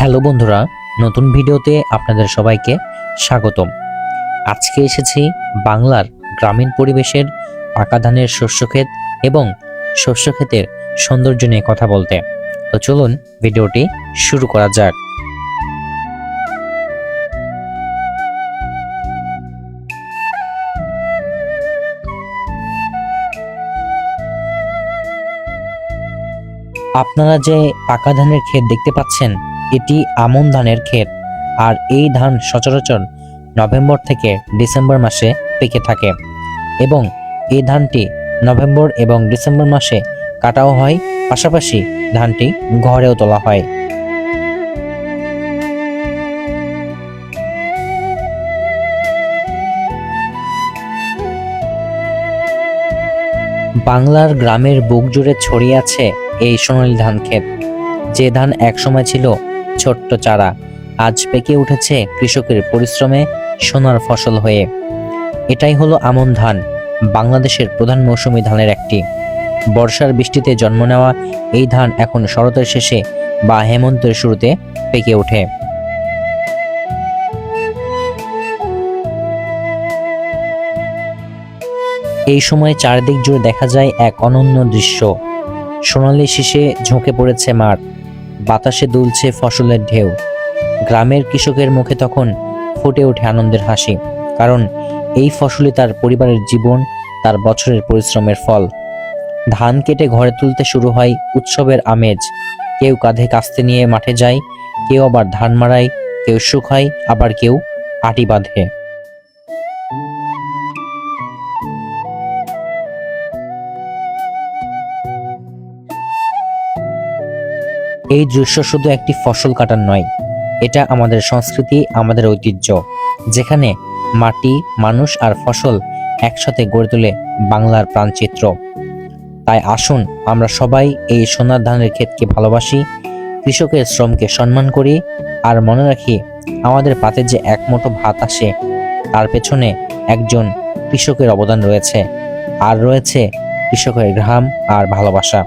Hello বন্ধুরা, নতুন ভিডিওতে আপনাদের সবাইকে স্বাগতম। আজকে এসেছি বাংলার গ্রামীণ পরিবেশের পাকা ধানের শস্যক্ষেত এবং শস্যক্ষেতের সৌন্দর্য নিয়ে কথা বলতে। তো চলুন ভিডিওটি শুরু করা যাক। আপনারা যে পাকা ধানের ক্ষেত দেখতে পাচ্ছেন, এটি আমন ধানের ক্ষেত। আর এই ধান সচরাচর নভেম্বর থেকে ডিসেম্বর মাসে পেকে থাকে। এবং এই ধানটি নভেম্বর এবং ডিসেম্বর মাসে কাটাও হয়, পাশাপাশি ধানটি ঘরেও তোলা হয়। বাংলার গ্রামের বুক জুড়ে ছড়িয়ে আছে এই সোনালী ধান ক্ষেত। যে ধান একসময় ছিল ছোট্ট চারা, আজ পেকে উঠেছে কৃষকের পরিশ্রমে সোনার ফসল হয়ে। এটাই হলো আমন ধান, বাংলাদেশের প্রধান মৌসুমী ধানের একটি। বর্ষার বৃষ্টিতে জন্ম নেওয়া এই ধান এখন শরতের শেষে বা হেমন্তের শুরুতে পেকে ওঠে। এই সময় চারদিক জুড়ে দেখা যায় এক অনন্য দৃশ্য। সোনালি শীষে ঝোঁকে পড়েছে মাঠ, বাতাসে দুলছে ফসলের ঢেউ। গ্রামের কৃষকের মুখে তখন ফুটে ওঠে আনন্দের হাসি, কারণ এই ফসলই তার পরিবারের জীবন, তার বছরের পরিশ্রমের ফল। ধান কেটে ঘরে তুলতে শুরু হয় উৎসবের আমেজ। কেউ কাঁধে কাস্তে নিয়ে মাঠে যায়, কেউ আবার ধান মারায় কেউ শুকায়, আবার কেউ আটি বাঁধে। এই দৃশ্য শুধু একটি ফসল কাটার নয়, এটা আমাদের সংস্কৃতি, আমাদের ঐতিহ্য, যেখানে মাটি, মানুষ আর ফসল একসাথে গড়ে তোলে বাংলার প্রাণচিত্র। তাই আসুন আমরা সবাই এই সোনার ধানের ক্ষেতকে ভালোবাসি, কৃষকের শ্রমকে সম্মান করি আর মনে রাখি আমাদের পাতে যে এক মুঠো ভাত আসে, তার পেছনে একজন কৃষকের অবদান রয়েছে, আর রয়েছে কৃষকের ঘাম আর ভালোবাসা।